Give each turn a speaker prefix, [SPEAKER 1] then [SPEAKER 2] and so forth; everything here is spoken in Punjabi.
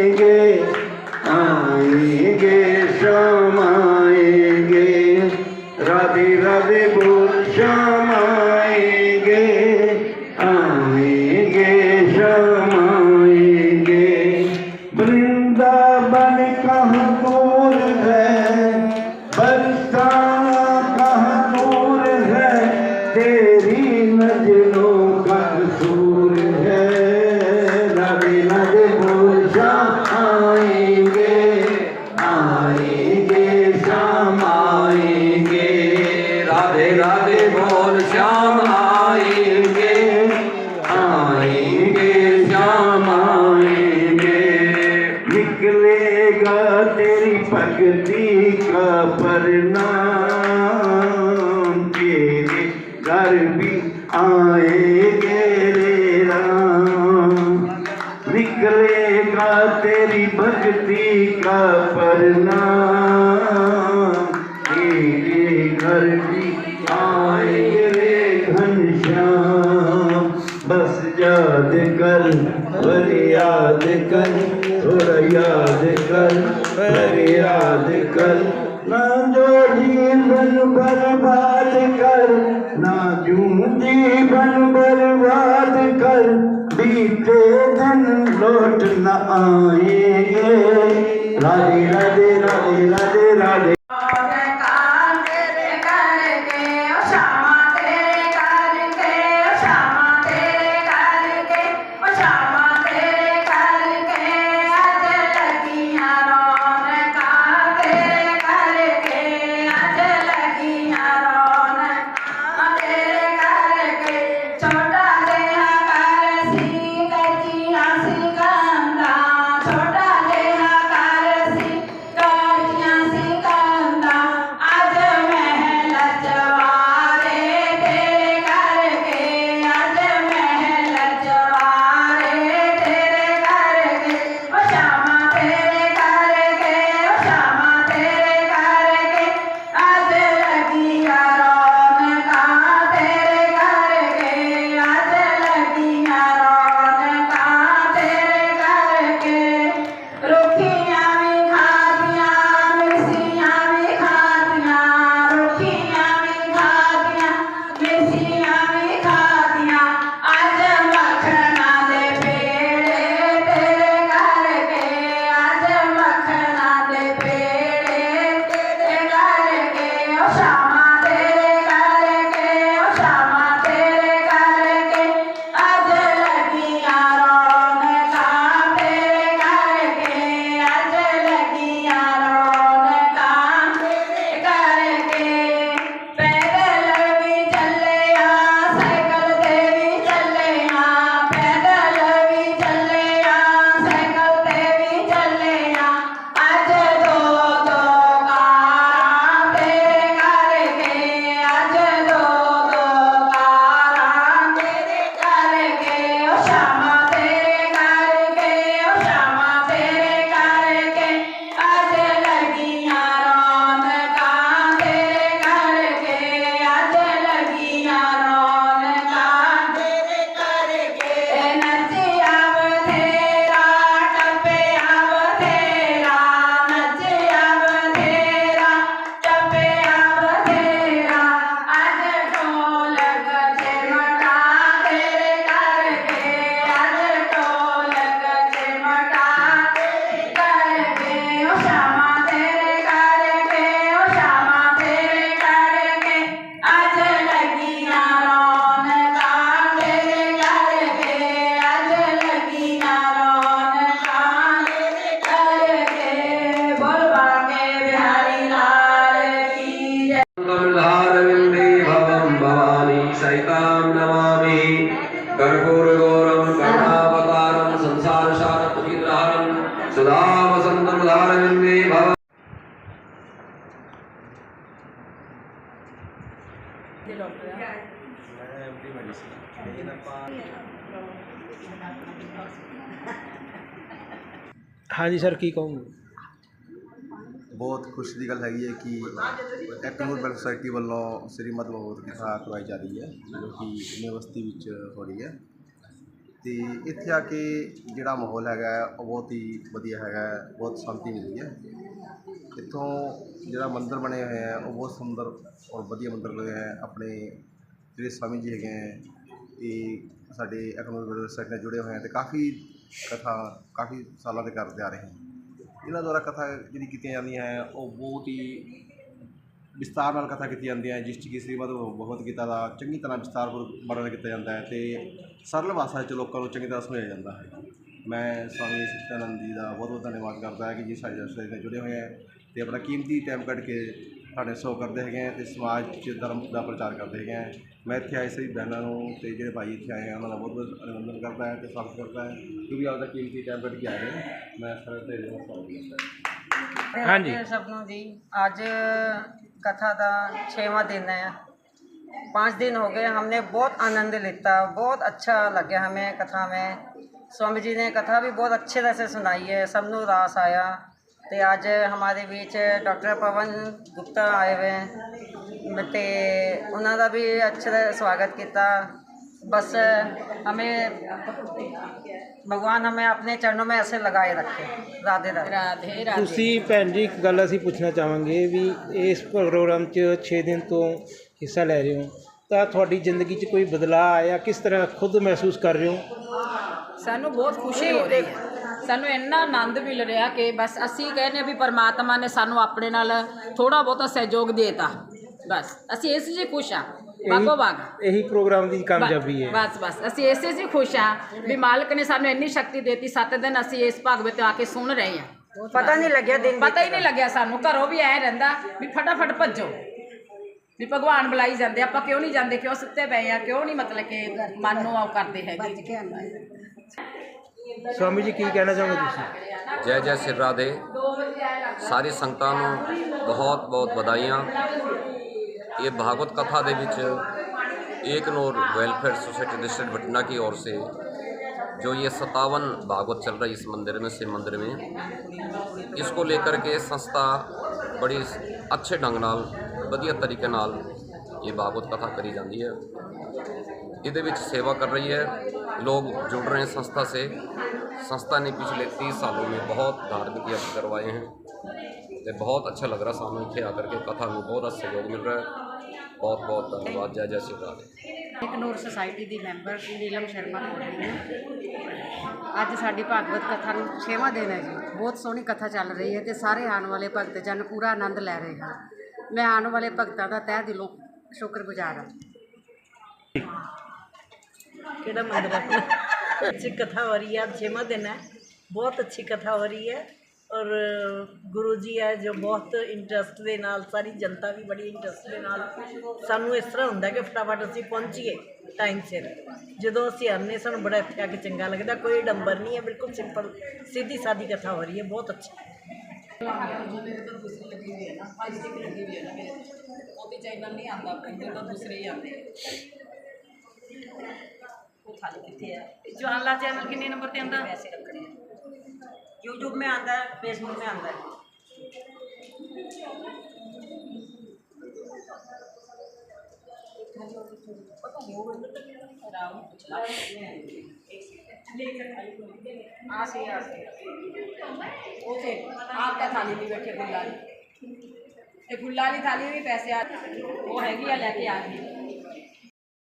[SPEAKER 1] जाएंगे परिणाम तेरे घर भी आएँगे रे राम। निकलेगा तेरी भक्ति का परिणाम। तेरे घर भी आएँगे रे घनश्याम बस याद कर और याद कर, थोड़ा याद कर और याद कर। जो जीवन बर्बाद कर ना यूं जीवन बर्बाद कर बीते दिन लौट न आएंगे राधे राधे राधे राधे
[SPEAKER 2] ਹਾਂਜੀ ਸਰ, ਕੀ ਕਹੋਗੇ?
[SPEAKER 3] ਬਹੁਤ ਖੁਸ਼ੀ ਦੀ ਗੱਲ ਹੈਗੀ ਹੈ ਕਿ ਐਕਨੋਰ ਵੈਲਫੇਅਰ ਸੁਸਾਇਟੀ ਵੱਲੋਂ ਸ੍ਰੀਮਦ ਭਗਵਤ ਗੀਤਾ ਕਰਵਾਈ ਜਾ ਰਹੀ ਹੈ, ਜੋ ਕਿ ਯੂਨੀਵਰਸਿਟੀ ਵਿੱਚ ਹੋ ਰਹੀ ਹੈ। ਤੇ ਇੱਥੇ ਆ ਕੇ ਜਿਹੜਾ ਮਾਹੌਲ ਹੈਗਾ ਉਹ ਬਹੁਤ ਹੀ ਵਧੀਆ ਹੈਗਾ ਬਹੁਤ ਸ਼ਾਂਤੀ ਮਿਲਦੀ ਹੈ। ਇੱਥੋਂ ਜਿਹੜਾ ਮੰਦਿਰ ਬਣੇ ਹੋਏ ਹੈ, ਉਹ ਬਹੁਤ ਸੁੰਦਰ ਔਰ ਵਧੀਆ ਮੰਦਿਰ ਬਣੇ ਹੈ। ਆਪਣੇ ਜਿਹੜੇ ਸਵਾਮੀ ਜੀ ਹੈਗੇ ਹੈ, ਇਹ ਸਾਡੇ ਐਕਨੋਰ ਵੈਲਫੇਅਰ ਸੁਸਾਇਟੀ ਨਾਲ ਜੁੜੇ ਹੋਏ ਹਨ ਤੇ ਕਾਫੀ ਕਥਾ ਕਾਫੀ ਸਾਲਾਂ ਤੋਂ ਕਰਦੇ ਆ ਰਹੇ ਹਨ ਇਹਨਾਂ ਦੁਆਰਾ ਕਥਾ ਜਿਹੜੀ ਕੀਤੀਆਂ ਜਾਂਦੀਆਂ ਹੈ, ਉਹ ਬਹੁਤ ਹੀ ਵਿਸਤਾਰ ਨਾਲ ਕਥਾ ਕੀਤੀ ਜਾਂਦੀ ਹੈ, ਜਿਸ 'ਚ ਕਿ ਸ੍ਰੀਮਦ ਭਗਵਤ ਗੀਤਾ ਦਾ ਚੰਗੀ ਤਰ੍ਹਾਂ ਵਿਸਤਾਰਪੂਰਵਕ ਵਰਣਨ ਕੀਤਾ ਜਾਂਦਾ ਹੈ ਤੇ ਸਰਲ ਭਾਸ਼ਾ 'ਚ ਲੋਕਾਂ ਨੂੰ ਚੰਗੀ ਤਰ੍ਹਾਂ ਸਮਝਾਇਆ ਜਾਂਦਾ ਹੈ। ਮੈਂ ਸਵਾਮੀ ਸਚਿਦਾਨੰਦ ਜੀ ਦਾ ਬਹੁਤ ਬਹੁਤ ਧੰਨਵਾਦ ਕਰਦਾ ਹਾਂ ਕਿ ਜੀ ਸਾਡੇ ਨਾਲ ਜੁੜੇ ਹੋਏ ਹੈ ਤੇ ਆਪਣਾ ਕੀਮਤੀ ਟਾਈਮ ਕੱਢ ਕੇ ਸਾਡੇ ਸੋ ਕਰਦੇ ਹੈਗੇ ਹੈ ਤੇ ਸਮਾਜ 'ਚ ਧਰਮ ਦਾ ਪ੍ਰਚਾਰ ਕਰਦੇ ਹੈਗੇ ਹੈ ਮੈਂ ਇੱਥੇ ਆਏ ਸਹੀ ਬਹਿਨਾਂ ਨੂੰ ਤੇ ਜਿਹੜੇ ਭਾਈ ਇੱਥੇ ਆਏ ਹਨ ਉਹਨਾਂ ਦਾ ਬਹੁਤ ਬਹੁਤ ਅਭਿਨੰਦਨ ਕਰਦਾ ਹੈ ਤੇ ਸਵਾਗਤ ਕਰਦਾ ਹੈ ਕਿਉਂਕਿ ਆਪਦਾ ਕੀਮਤੀ ਟਾਈਮ ਕੱਢ ਕੇ ਆਏ ਨੇ ਮੈਂ ਸਾਰੇ ਤੇ ਜਿਹੜਾ ਸਵਾਗਤ ਕਰਦਾ ਹਾਂ
[SPEAKER 2] ਹਾਂਜੀ।
[SPEAKER 4] राधे सपनों जी आज कथा का छेवा दिन है पाँच दिन हो गए हमने बहुत आनंद लेता बहुत अच्छा लगे हमें कथा में स्वामी जी ने कथा भी बहुत अच्छे तरह से सुनाई है सबनों रास आया तो आज हमारे बीच डॉक्टर पवन गुप्ता आए हुए हैं तो उन्होंने भी अच्छे तरह स्वागत किया बस हमें भगवान हमें अपने चरणों में ऐसे लगाए रखे राधे राधे राधे
[SPEAKER 2] ਤੁਸੀਂ ਭੈਣ ਜੀ ਇੱਕ ਗੱਲ ਅਸੀਂ ਪੁੱਛਣਾ ਚਾਹਾਂਗੇ ਵੀ ਇਸ ਪ੍ਰੋਗਰਾਮ 'ਚ 6 ਦਿਨ ਤੋਂ ਹਿੱਸਾ ਲੈ ਰਹੇ ਹੋ ਤਾਂ ਤੁਹਾਡੀ ਜ਼ਿੰਦਗੀ 'ਚ ਕੋਈ ਬਦਲਾਅ ਆਇਆ ਕਿਸ ਤਰ੍ਹਾਂ ਖੁਦ ਮਹਿਸੂਸ ਕਰ ਰਹੇ ਹੋ
[SPEAKER 1] ਸਾਨੂੰ ਬਹੁਤ ਖੁਸ਼ੀ ਹੋ ਰਹੀ ਹੈ ਸਾਨੂੰ ਇੰਨਾ ਆਨੰਦ ਮਿਲ ਰਿਹਾ ਕਿ ਬਸ ਅਸੀਂ ਕਹਿੰਦੇ ਵੀ ਪਰਮਾਤਮਾ ਨੇ ਸਾਨੂੰ ਆਪਣੇ ਨਾਲ ਥੋੜਾ ਬਹੁਤਾ ਸਹਿਯੋਗ ਦੇਤਾ। ਬਸ ਅਸੀਂ ਇਸ ਜੀ ਖੁਸ਼ ਆ ਬਾਗੋ ਬਾਗ।
[SPEAKER 2] ਇਹੀ ਪ੍ਰੋਗਰਾਮ ਦੀ ਕਾਮਯਾਬੀ ਹੈ।
[SPEAKER 1] ਬਸ ਬਸ ਅਸੀਂ ਇਸੇ ਜੀ ਖੁਸ਼ ਆ ਵੀ ਮਾਲਕ ਨੇ ਸਾਨੂੰ ਇੰਨੀ ਸ਼ਕਤੀ ਦਿੱਤੀ 7 ਦਿਨ ਅਸੀਂ ਇਸ ਭਾਗ ਵਿੱਚ ਆ ਕੇ ਸੁਣ ਰਹੇ ਆ
[SPEAKER 4] ਪਤਾ ਨਹੀਂ ਲੱਗਿਆ ਦਿਨ
[SPEAKER 1] ਪਤਾ ਹੀ ਨਹੀਂ ਲੱਗਿਆ ਸਾਨੂੰ ਘਰੋਂ ਵੀ ਐ ਰਹਿੰਦਾ ਵੀ ਫਟਾਫਟ ਭੱਜੋ। ਵੀ ਭਗਵਾਨ ਬੁਲਾਈ ਜਾਂਦੇ ਆਪਾਂ ਕਿਉਂ ਨਹੀਂ ਜਾਂਦੇ ਕਿਉਂ ਸੁੱਤੇ ਪਏ ਆ ਕਿਉਂ ਨਹੀਂ ਮਤਲਬ ਕਿ ਮਨ ਨੂੰ ਆਉ ਕਰਦੇ ਹੈਗੇ।
[SPEAKER 2] ਸਵਾਮੀ ਜੀ ਕੀ ਕਹਿਣਾ ਚਾਹੋਗੇ ਤੁਸੀਂ
[SPEAKER 5] ਜੈ ਜੈ ਸਿਰ ਰਾਧੇ ਸਾਰੀ ਸੰਗਤਾਂ ਨੂੰ ਬਹੁਤ ਬਹੁਤ ਵਧਾਈਆਂ ਇਹ भागवत कथा ਦੇ ਵਿੱਚ एक नूर वेलफेयर सोसाइटी डिस्ट्रिक्ट भटना की ओर से जो ये सत्तावन भागवत चल रही इस मंदिर में शिव मंदिर में इसको लेकर के संस्था बड़ी अच्छे ढंग ਨਾਲ ਵਧੀਆ ਤਰੀਕੇ ਨਾਲ ਇਹ ਭਾਗਵਤ ਕਥਾ ਕਰੀ ਜਾਂਦੀ ਹੈ ਇਹਦੇ ਵਿੱਚ ਸੇਵਾ कर रही है लोग जुड़ रहे हैं संस्था से संस्था ने पिछले 30 सालों में बहुत धार्मिक यज्ञ करवाए हैं ਤੇ ਬਹੁਤ ਅੱਛਾ ਲੱਗ ਰਿਹਾ ਸਾਨੂੰ ਇੱਥੇ ਆ ਕਰਕੇ ਕਥਾ ਨੂੰ ਬਹੁਤ ਸਹਿਯੋਗ ਮਿਲ ਰਿਹਾ ਹੈ ਬਹੁਤ ਬਹੁਤ ਧੰਨਵਾਦ ਜੈ ਜੈ ਸ਼੍ਰੀ ਰਾਧੇ
[SPEAKER 6] ਇਕਨੂਰ ਸੁਸਾਇਟੀ ਦੀ ਮੈਂਬਰ ਨੀਲਮ ਸ਼ਰਮਾ ਬੋਲ ਰਹੀ ਹਾਂ ਅੱਜ ਸਾਡੀ ਭਾਗਵਤ ਕਥਾ ਨੂੰ 6ਵਾਂ ਦਿਨ ਹੈ ਜੀ ਬਹੁਤ ਸੋਹਣੀ ਕਥਾ ਚੱਲ ਰਹੀ ਹੈ ਤੇ ਸਾਰੇ ਆਉਣ ਵਾਲੇ ਭਗਤ ਜਨ ਪੂਰਾ ਆਨੰਦ ਲੈ ਰਹੇ ਹਨ ਮੈਂ ਆਉਣ ਵਾਲੇ ਭਗਤਾਂ ਦਾ ਤਹਿ ਦਿਲੋਂ ਸ਼ੁਕਰਗੁਜ਼ਾਰ ਹਾਂ
[SPEAKER 7] ਕਿਹੜਾ ਮੰਦਿਰ ਹੈ? ਅੱਛੀ ਕਥਾ ਹੋ ਰਹੀ ਹੈ, ਅੱਜ ਛੇਵਾਂ ਦਿਨ ਹੈ। ਬਹੁਤ ਅੱਛੀ ਕਥਾ ਹੋ ਰਹੀ ਹੈ ਔਰ ਗੁਰੂ ਜੀ ਹੈ ਜੋ ਬਹੁਤ ਇੰਟਰਸਟ ਦੇ ਨਾਲ, ਸਾਰੀ ਜਨਤਾ ਵੀ ਬੜੀ ਇੰਟਰਸਟ ਦੇ ਨਾਲ ਸਾਨੂੰ ਇਸ ਤਰ੍ਹਾਂ ਹੁੰਦਾ ਕਿ ਫਟਾਫਟ ਅਸੀਂ ਪਹੁੰਚੀਏ ਟਾਈਮ ਸਿਰ। ਜਦੋਂ ਅਸੀਂ ਆਉਂਦੇ ਸਾਨੂੰ ਬੜਾ ਇੱਥੇ ਆ ਕੇ ਚੰਗਾ ਲੱਗਦਾ, ਕੋਈ ਡੰਬਰ ਨਹੀਂ ਹੈ, ਬਿਲਕੁਲ ਸਿੰਪਲ ਸਿੱਧੀ ਸਾਦੀ ਕਥਾ ਹੋ ਰਹੀ ਹੈ, ਬਹੁਤ ਅੱਛੀ।
[SPEAKER 1] ਉਹਦੇ ਚੈਨਲ ਨਹੀਂ ਆਉਂਦਾ ਪਿੰਡ ਤੋਂ ਦੂਸਰੇ ਹੀ ਆਉਂਦੇ। ਖਾਲੀ ਕਿੱਥੇ ਆ
[SPEAKER 4] ज्वाला चैनल कितने नंबर पे आंदा
[SPEAKER 1] ਪੈਸੇ ਰੱਖਣੇ ਆ
[SPEAKER 4] यूट्यूब में आता है फेसबुक में आता है
[SPEAKER 1] ਆ ਸੀ ਆ ਸੀ ਉਹ ਸੇ ਆਪ ਦਾ ਥਾਲੀ ਵੀ ਬੈਠੇ ਗੁੱਲਾ ਵਾਲੀ ਇਹ ਗੁੱਲਾ